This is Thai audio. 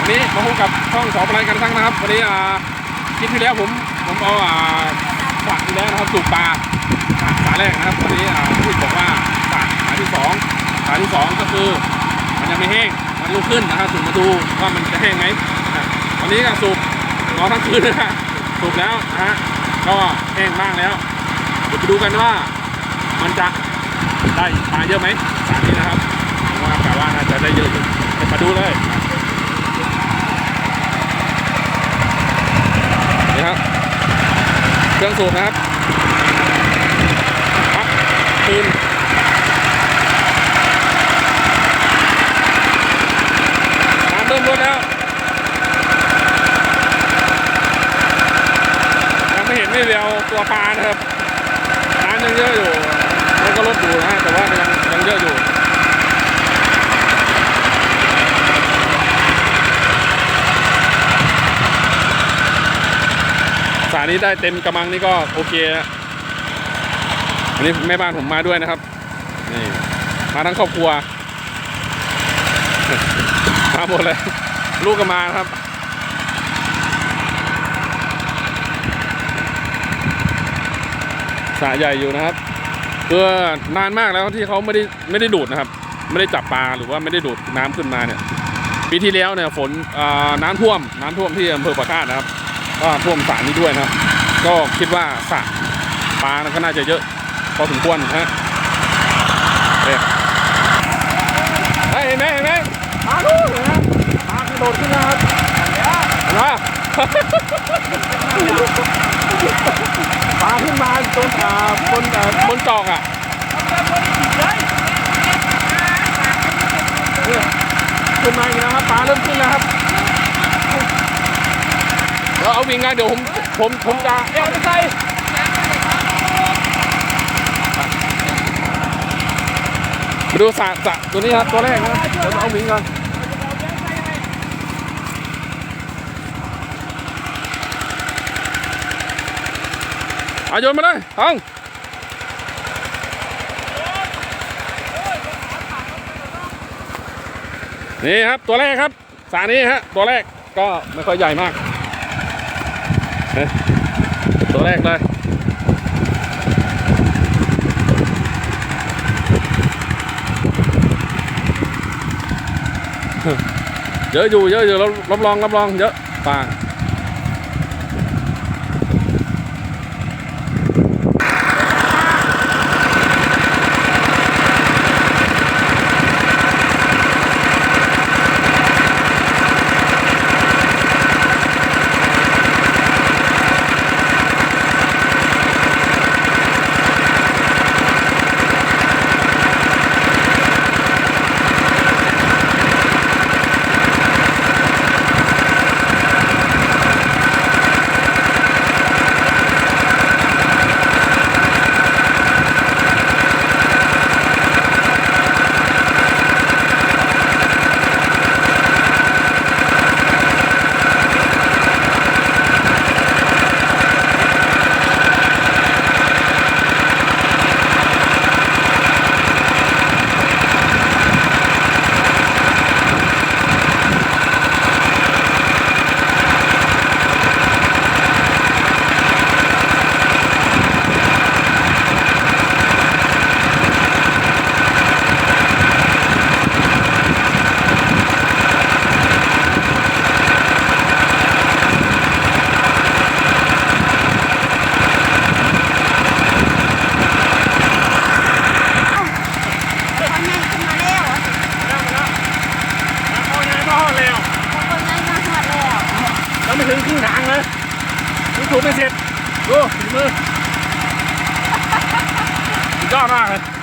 วันนี้มาพบกับช่องสองปลายกันทั้งนะครับวันนี้อ่าคลิปที่แล้วผมผมเอาอ่าสระที่แล้วนะครับสูบปลาสระสระแรกนะครับวันนี้อ่าพี่บอกว่าสระสระที่สองสระที่สองก็คือมันยังไม่แห้งมันลุกขึ้นนะครับสูบมาดูว่ามันจะแห้งไหมวันนี้ก็สูบรอทั้งคืนนะฮะสูบแล้วนะฮะก็แห้งมากแล้วเดี๋ยวไปดูกันว่ามันจะได้ปลาเยอะไหมสระนี้นะครับผมว่ากะว่าน่าจะได้เยอะอยู่เดี๋ยวมาดูเลย นี่ครับ เครื่องสูบนะครับปั๊บคืนน้ำเริ่มลดแล้วยังไม่เห็นไม่เดียวตัวปลานะครับน้ำยังเยอะอยู่มันก็ลดอยู่นะฮะแต่ว่ายังยังเยอะอยู่านี้ได้เต็มกระมังนี่ก็โอเคนะอันนี้แม่บ้านผมมาด้วยนะครับ นี่ มาทั้งครอบครัว มาหมดเลย ลูกก็มาครับสระใหญ่อยู่นะครับ เพื่อนานมากแล้วที่เขาไม่ได้ไม่ได้ดูดนะครับ ไม่ได้จับปลาหรือว่าไม่ได้ดูดน้ำขึ้นมาเนี่ยปีที่แล้วเนี่ยฝนน้ำท่วมน้ำท่วมที่อำเภอปากคาดนะครับ ก็ท่วมสระนี้ด้วยนะครับ ก็คิดว่าสระปลาก็น่าจะเยอะพอสมควรนะฮะเฮ้ยเฮ้ยเห็นไหมเห็นไหมปลาลูกเห็นไหมปลากระโดดขึ้นนะครับเห็นไหมปลาขึ้นมาตรงอ่าบนอ่าบนจอกอะเนี่ยขึ้นมาอีกแล้วครับปลาเริ่มขึ้นแล้วครับ เราเอาวิ่งไงเดี๋ยวผมผมผมจะเอ้ยไม่ใส่มาดูสระสระตัวนี้ครับตัวแรกนะเดี๋ยวเราเอาวิ่งก่อนอาโยนมาเลยทองนี่ครับตัวแรกครับสระนี้ฮะตัวแรกก็ไม่ค่อยใหญ่มาก ตัวแรกเลยเยอะอยู่เยอะอยู่รับรองรับรองเยอะป่าแล้วไม่ถึงครึ่งทางเลยยัง ถูกไม่เสร็จดูฝีมือดยอดมากเลย